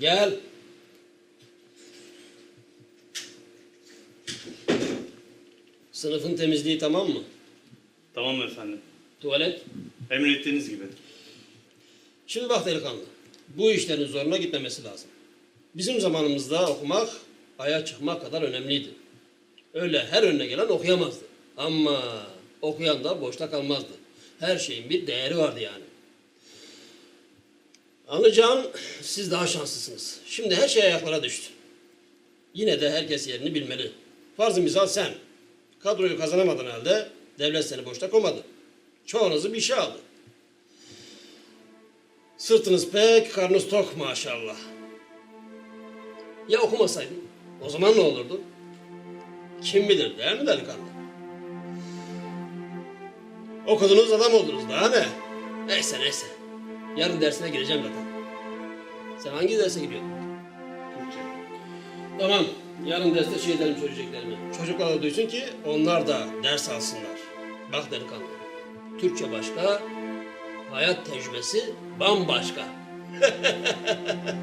Gel. Sınıfın temizliği tamam mı? Tamam efendim. Tuvalet. Emrettiğiniz gibi. Şimdi bak delikanlı. Bu işlerin zoruna gitmemesi lazım. Bizim zamanımızda okumak aya çıkmak kadar önemliydi. Öyle her önüne gelen okuyamazdı. Ama okuyan da boşta kalmazdı. Her şeyin bir değeri vardı yani. Anlayacağın siz daha şanslısınız. Şimdi her şey ayaklara düştü. Yine de herkes yerini bilmeli. Farzı misal sen. Kadroyu kazanamadın halde devlet seni boşta koymadı. Çoğunuzu bir işe aldı. Sırtınız pek, karnınız tok maşallah. Ya okumasaydın? O zaman ne olurdu? Kim bilir değil mi delikanlı? Okudunuz adam oldunuz daha ne? Neyse neyse. Yarın dersine gireceğim zaten. Sen hangi derse gidiyorsun? Türkçe. Tamam. Yarın derste şey edelim söyleyeceklerimi. Çocuklar da duysun ki onlar da ders alsınlar. Bak delikanlı. Türkçe başka, hayat tecrübesi bambaşka.